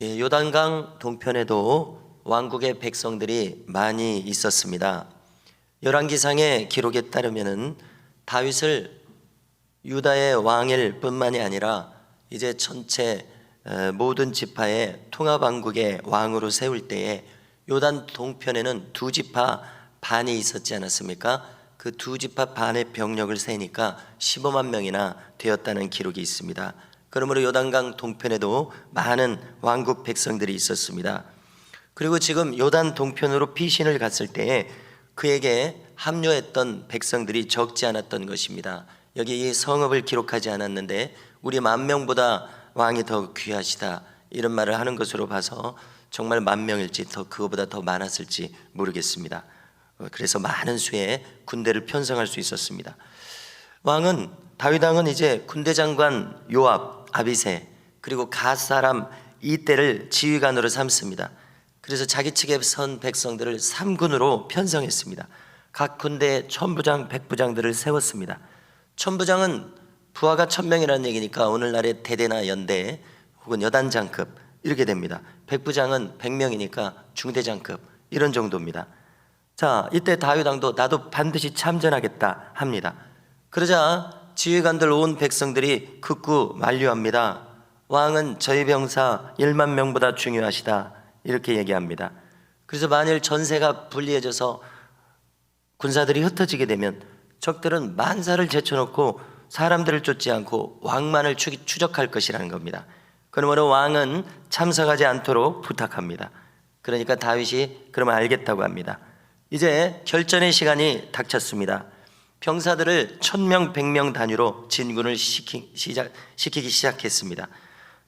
예, 요단강 동편에도 왕국의 백성들이 많이 있었습니다. 열왕기상의 기록에 따르면은 다윗을 유다의 왕일 뿐만이 아니라 이제 전체 어, 모든 지파의 통합 왕국의 왕으로 세울 때에 요단 동편에는 두 지파 반이 있었지 않았습니까? 그 두 지파 반의 병력을 세니까 15만 명이나 되었다는 기록이 있습니다. 그러므로 요단강 동편에도 많은 왕국 백성들이 있었습니다. 그리고 지금 요단 동편으로 피신을 갔을 때에 그에게 합류했던 백성들이 적지 않았던 것입니다. 여기 이 성읍을 기록하지 않았는데 우리 만 명보다 왕이 더 귀하시다 이런 말을 하는 것으로 봐서 정말 만 명일지 더 그거보다 더 많았을지 모르겠습니다. 어, 그래서 많은 수의 군대를 편성할 수 있었습니다. 왕은 다윗 왕은 이제 군대 장관 요압, 아비세 그리고 갓 사람 이때를 지휘관으로 삼습니다. 그래서 자기 측에 선 백성들을 3군으로 편성했습니다. 각 군대에 천부장, 백부장들을 세웠습니다. 천부장은 부하가 천명이라는 얘기니까 오늘날의 대대나 연대 혹은 여단장급 이렇게 됩니다. 백부장은 100명이니까 중대장급 이런 정도입니다. 자, 이때 다윗 왕도 나도 반드시 참전하겠다 합니다. 그러자 지휘관들 온 백성들이 극구 만류합니다. 왕은 저희 병사 1만 명보다 중요하시다. 이렇게 얘기합니다. 그래서 만일 전세가 불리해져서 군사들이 흩어지게 되면 적들은 만사를 제쳐놓고 사람들을 쫓지 않고 왕만을 추- 추적할 것이라는 겁니다. 그러므로 왕은 참석하지 않도록 부탁합니다. 그러니까 다윗이 그러면 알겠다고 합니다. 이제 결전의 시간이 닥쳤습니다. 병사들을 천명, 백명 단위로 진군을 시키, 시작, 시키기 시작했습니다.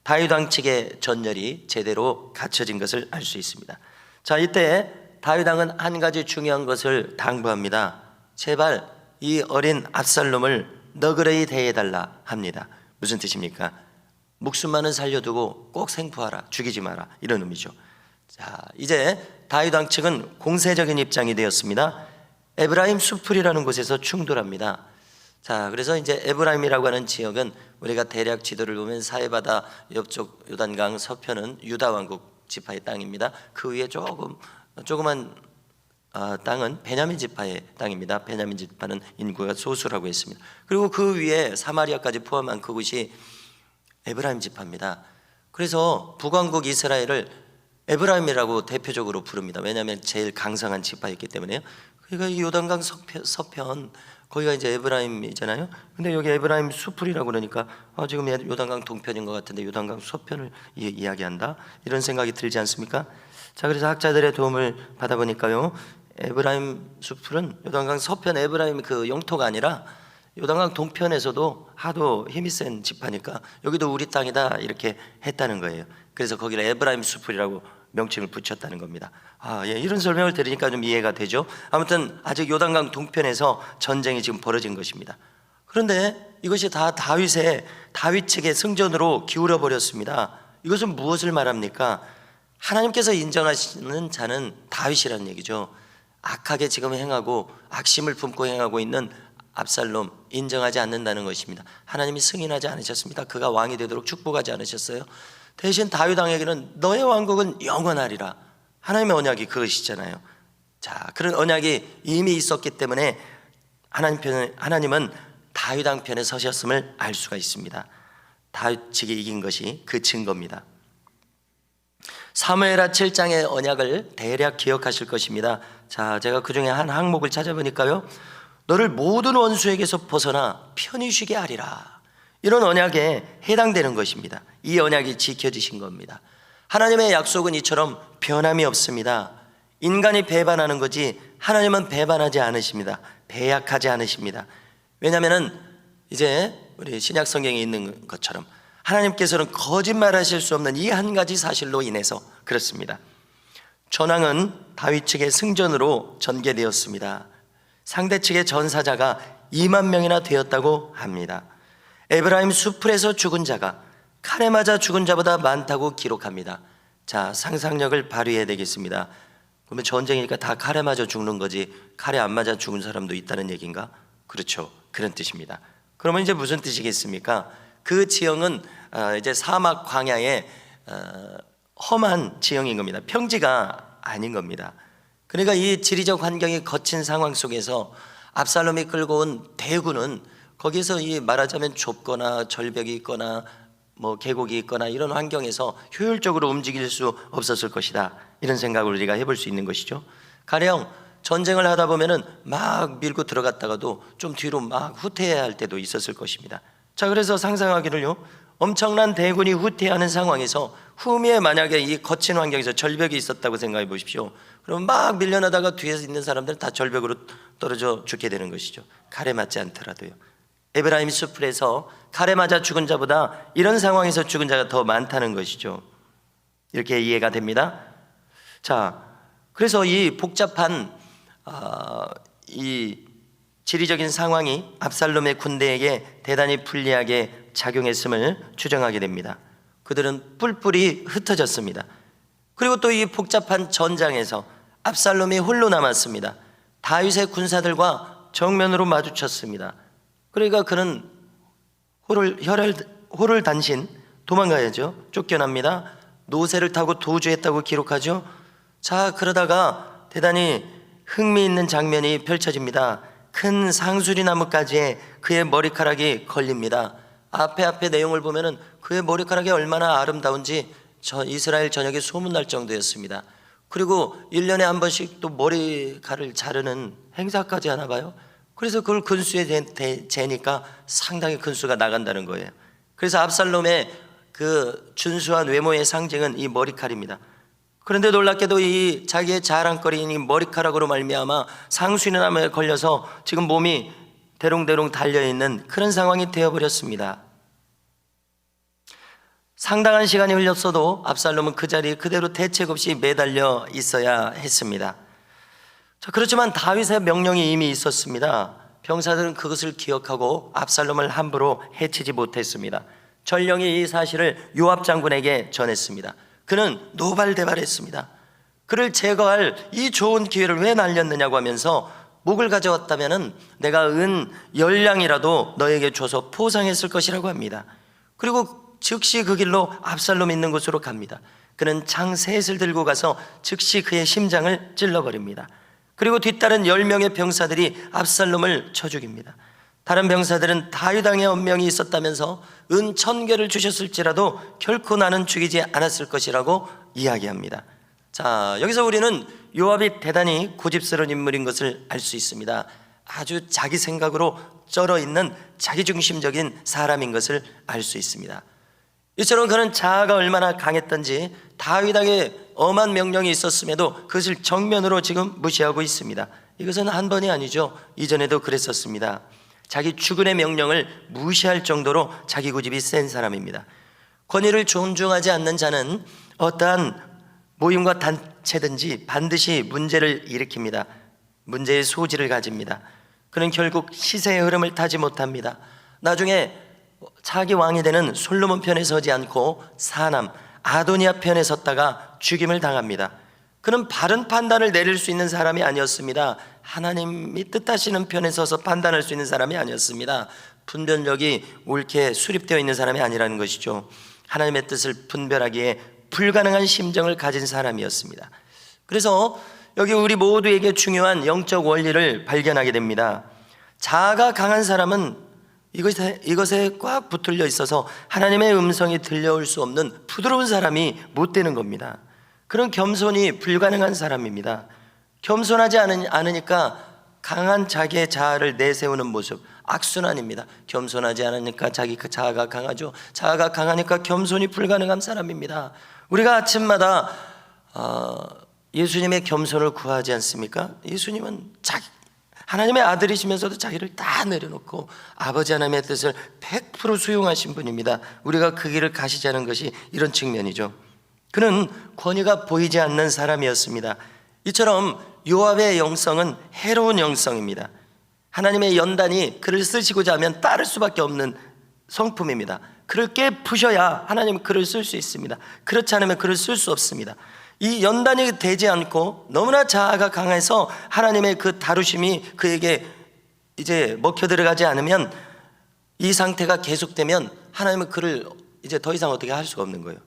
다윗 왕 측의 전열이 제대로 갖춰진 것을 알 수 있습니다. 자, 이때 다윗 왕은 한 가지 중요한 것을 당부합니다. 제발 이 어린 압살롬을 너그러이 대해달라 합니다. 무슨 뜻입니까? 목숨만은 살려두고 꼭 생포하라, 죽이지 마라 이런 의미죠. 자, 이제 다윗 왕 측은 공세적인 입장이 되었습니다. 에브라임 수풀이라는 곳에서 충돌합니다. 자, 그래서 이제 에브라임이라고 하는 지역은 우리가 대략 지도를 보면 사해바다 옆쪽 요단강 서편은 유다 왕국 지파의 땅입니다. 그 위에 조금 조그만 아, 땅은 베냐민 지파의 땅입니다. 베냐민 지파는 인구가 소수라고 했습니다. 그리고 그 위에 사마리아까지 포함한 그곳이 에브라임 지파입니다. 그래서 북왕국 이스라엘을 에브라임이라고 대표적으로 부릅니다. 왜냐하면 제일 강성한 지파였기 때문에요. 그러니까 이 요단강 서편, 서편 거기가 이제 에브라임이잖아요. 근데 여기 에브라임 수풀이라고 그러니까 아, 지금 요단강 동편인 것 같은데 요단강 서편을 이, 이야기한다 이런 생각이 들지 않습니까? 자 그래서 학자들의 도움을 받아보니까요. 에브라임 수풀은 요단강 서편 에브라임 그 영토가 아니라 요단강 동편에서도 하도 힘이 센 지파니까 여기도 우리 땅이다 이렇게 했다는 거예요. 그래서 거기를 에브라임 수풀이라고 명칭을 붙였다는 겁니다. 아, 예, 이런 설명을 들으니까 좀 이해가 되죠. 아무튼 아직 요단강 동편에서 전쟁이 지금 벌어진 것입니다. 그런데 이것이 다 다윗의 다윗 측의 승전으로 기울어 버렸습니다. 이것은 무엇을 말합니까? 하나님께서 인정하시는 자는 다윗이라는 얘기죠. 악하게 지금 행하고 악심을 품고 행하고 있는 압살롬 인정하지 않는다는 것입니다. 하나님이 승인하지 않으셨습니다. 그가 왕이 되도록 축복하지 않으셨어요. 대신 다윗 왕에게는 너의 왕국은 영원하리라. 하나님의 언약이 그것이잖아요. 자, 그런 언약이 이미 있었기 때문에 하나님 편 하나님은 다윗 왕 편에 서셨음을 알 수가 있습니다. 다윗 측이 이긴 것이 그 증거입니다. 사무엘하 7장의 언약을 대략 기억하실 것입니다. 자, 제가 그 중에 한 항목을 찾아보니까요. 너를 모든 원수에게서 벗어나 편히 쉬게 하리라. 이런 언약에 해당되는 것입니다. 이 언약이 지켜지신 겁니다. 하나님의 약속은 이처럼 변함이 없습니다. 인간이 배반하는 거지 하나님은 배반하지 않으십니다. 배약하지 않으십니다. 왜냐하면은 이제 우리 신약 성경에 있는 것처럼 하나님께서는 거짓말하실 수 없는 이 한 가지 사실로 인해서 그렇습니다. 전황은 다윗 측의 승전으로 전개되었습니다. 상대 측의 전사자가 2만 명이나 되었다고 합니다. 에브라임 수풀에서 죽은 자가 칼에 맞아 죽은 자보다 많다고 기록합니다. 자, 상상력을 발휘해야 되겠습니다. 그러면 전쟁이니까 다 칼에 맞아 죽는 거지 칼에 안 맞아 죽은 사람도 있다는 얘기인가? 그렇죠. 그런 뜻입니다. 그러면 이제 무슨 뜻이겠습니까? 그 지형은 어, 이제 사막 광야에 어, 험한 지형인 겁니다. 평지가 아닌 겁니다. 그러니까 이 지리적 환경이 거친 상황 속에서 압살롬이 끌고 온 대군은 거기서 이 말하자면 좁거나 절벽이 있거나 뭐 계곡이 있거나 이런 환경에서 효율적으로 움직일 수 없었을 것이다. 이런 생각을 우리가 해볼 수 있는 것이죠. 가령 전쟁을 하다 보면은 막 밀고 들어갔다가도 좀 뒤로 막 후퇴해야 할 때도 있었을 것입니다. 자, 그래서 상상하기를요. 엄청난 대군이 후퇴하는 상황에서 후미에 만약에 이 거친 환경에서 절벽이 있었다고 생각해 보십시오. 그럼 막 밀려나다가 뒤에 있는 사람들은 다 절벽으로 떨어져 죽게 되는 것이죠. 칼에 맞지 않더라도요. 에브라임 숲에서 칼에 맞아 죽은 자보다 이런 상황에서 죽은 자가 더 많다는 것이죠. 이렇게 이해가 됩니다. 자, 그래서 이 복잡한 아, 이 지리적인 상황이 압살롬의 군대에게 대단히 불리하게 작용했음을 추정하게 됩니다. 그들은 뿔뿔이 흩어졌습니다. 그리고 또 이 복잡한 전장에서 압살롬이 홀로 남았습니다. 다윗의 군사들과 정면으로 마주쳤습니다. 그러니까 그는 호를 혈을 호를 단신 도망가야죠. 쫓겨납니다. 노새를 타고 도주했다고 기록하죠. 자 그러다가 대단히 흥미있는 장면이 펼쳐집니다. 큰 상수리 나무까지에 그의 머리카락이 걸립니다. 앞에 앞에 내용을 보면은 그의 머리카락이 얼마나 아름다운지 저 이스라엘 전역에 소문날 정도였습니다. 그리고 1년에 한 번씩 또 머리카락을 자르는 행사까지 하나 봐요. 그래서 그걸 근수에 재- 대- 재니까 상당히 근수가 나간다는 거예요. 그래서 압살롬의 그 준수한 외모의 상징은 이 머리칼입니다. 그런데 놀랍게도 이 자기의 자랑거리인 이 머리카락으로 말미암아 상수리남에 걸려서 지금 몸이 대롱대롱 달려 있는 그런 상황이 되어버렸습니다. 상당한 시간이 흘렸어도 압살롬은 그 자리에 그대로 대책 없이 매달려 있어야 했습니다. 자, 그렇지만 다윗의 명령이 이미 있었습니다. 병사들은 그것을 기억하고 압살롬을 함부로 해치지 못했습니다. 전령이 이 사실을 요압 장군에게 전했습니다. 그는 노발대발했습니다. 그를 제거할 이 좋은 기회를 왜 날렸느냐고 하면서 목을 가져왔다면은 내가 은 열량이라도 너에게 줘서 포상했을 것이라고 합니다. 그리고 즉시 그 길로 압살롬 있는 곳으로 갑니다. 그는 창 셋을 들고 가서 즉시 그의 심장을 찔러버립니다. 그리고 뒤따른 열 명의 병사들이 압살롬을 쳐 죽입니다. 다른 병사들은 다유당의 언명이 있었다면서 은 천 개를 주셨을지라도 결코 나는 죽이지 않았을 것이라고 이야기합니다. 자, 여기서 우리는 요압이 대단히 고집스러운 인물인 것을 알 수 있습니다. 아주 자기 생각으로 쩔어 있는 자기중심적인 사람인 것을 알 수 있습니다. 이처럼 그는 자아가 얼마나 강했던지 다윗에게 엄한 명령이 있었음에도 그것을 정면으로 지금 무시하고 있습니다. 이것은 한 번이 아니죠. 이전에도 그랬었습니다. 자기 주군의 명령을 무시할 정도로 자기 고집이 센 사람입니다. 권위를 존중하지 않는 자는 어떠한 모임과 단체든지 반드시 문제를 일으킵니다. 문제의 소지를 가집니다. 그는 결국 시세의 흐름을 타지 못합니다. 나중에 차기 왕이 되는 솔로몬 편에 서지 않고 사남 아도니아 편에 섰다가 죽임을 당합니다. 그는 바른 판단을 내릴 수 있는 사람이 아니었습니다. 하나님이 뜻하시는 편에 서서 판단할 수 있는 사람이 아니었습니다. 분별력이 옳게 수립되어 있는 사람이 아니라는 것이죠. 하나님의 뜻을 분별하기에 불가능한 심정을 가진 사람이었습니다. 그래서 여기 우리 모두에게 중요한 영적 원리를 발견하게 됩니다. 자아가 강한 사람은 이것에, 이것에 꽉 붙들려 있어서 하나님의 음성이 들려올 수 없는 부드러운 사람이 못 되는 겁니다. 그런 겸손이 불가능한 사람입니다. 겸손하지 않으- 않으니까 강한 자기의 자아를 내세우는 모습 악순환입니다. 겸손하지 않으니까 자기 그 자아가 강하죠. 자아가 강하니까 겸손이 불가능한 사람입니다. 우리가 아침마다 어, 예수님의 겸손을 구하지 않습니까? 예수님은 자기 하나님의 아들이시면서도 자기를 다 내려놓고 아버지 하나님의 뜻을 100% 수용하신 분입니다. 우리가 그 길을 가시자는 것이 이런 측면이죠. 그는 권위가 보이지 않는 사람이었습니다. 이처럼 요압의 영성은 해로운 영성입니다. 하나님의 연단이 그를 쓰시고자 하면 따를 수밖에 없는 성품입니다. 그를 깨부셔야 하나님 그를 쓸 수 있습니다. 그렇지 않으면 그를 쓸 수 없습니다. 이 연단이 되지 않고 너무나 자아가 강해서 하나님의 그 다루심이 그에게 이제 먹혀 들어가지 않으면 이 상태가 계속되면 하나님은 그를 이제 더 이상 어떻게 할 수가 없는 거예요.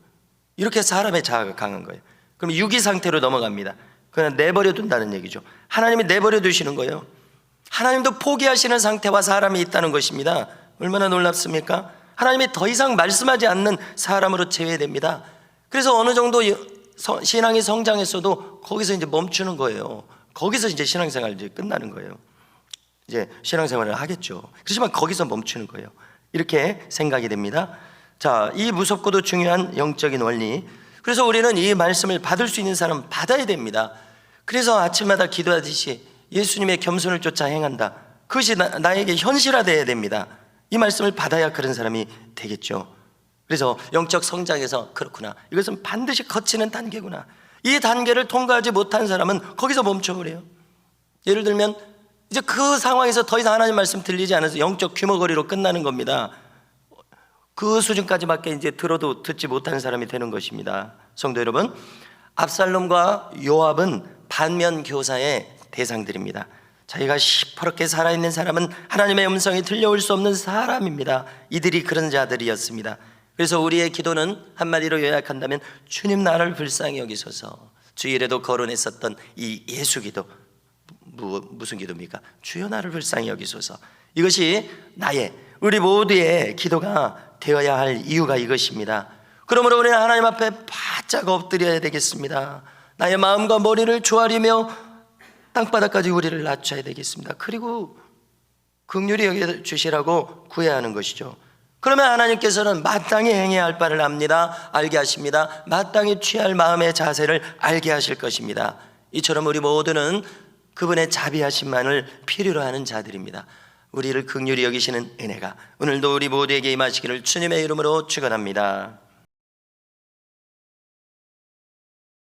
이렇게 사람의 자아가 강한 거예요. 그럼 유기 상태로 넘어갑니다. 그냥 내버려 둔다는 얘기죠. 하나님이 내버려 두시는 거예요. 하나님도 포기하시는 상태와 사람이 있다는 것입니다. 얼마나 놀랍습니까? 하나님이 더 이상 말씀하지 않는 사람으로 제외됩니다. 그래서 어느 정도 서- 신앙이 성장했어도 거기서 이제 멈추는 거예요. 거기서 이제 신앙생활 이제 끝나는 거예요. 이제 신앙생활을 하겠죠. 그렇지만 거기서 멈추는 거예요. 이렇게 생각이 됩니다. 자, 이 무섭고도 중요한 영적인 원리. 그래서 우리는 이 말씀을 받을 수 있는 사람 받아야 됩니다. 그래서 아침마다 기도하듯이 예수님의 겸손을 쫓아 행한다. 그것이 나, 나에게 현실화되어야 됩니다. 이 말씀을 받아야 그런 사람이 되겠죠. 그래서 영적 성장에서 그렇구나. 이것은 반드시 거치는 단계구나. 이 단계를 통과하지 못한 사람은 거기서 멈춰버려요. 예를 들면 이제 그 상황에서 더 이상 하나님 말씀 들리지 않아서 영적 귀머거리로 끝나는 겁니다. 그 수준까지밖에 이제 들어도 듣지 못한 사람이 되는 것입니다. 성도 여러분, 압살롬과 요압은 반면 교사의 대상들입니다. 자기가 시퍼렇게 살아있는 사람은 하나님의 음성이 들려올 수 없는 사람입니다. 이들이 그런 자들이었습니다. 그래서 우리의 기도는 한마디로 요약한다면 주님 나를 불쌍히 여기소서 주일에도 거론했었던 이 예수 기도 무, 무슨 기도입니까? 주여 나를 불쌍히 여기소서. 이것이 나의 우리 모두의 기도가 되어야 할 이유가 이것입니다. 그러므로 우리는 하나님 앞에 바짝 엎드려야 되겠습니다. 나의 마음과 머리를 조아리며 땅바닥까지 우리를 낮춰야 되겠습니다. 그리고 긍휼히 여겨 주시라고 구해야 하는 것이죠. 그러면 하나님께서는 마땅히 행해야 할 바를 압니다. 알게 하십니다. 마땅히 취할 마음의 자세를 알게 하실 것입니다. 이처럼 우리 모두는 그분의 자비하심만을 필요로 하는 자들입니다. 우리를 긍휼히 여기시는 은혜가 오늘도 우리 모두에게 임하시기를 주님의 이름으로 축원합니다.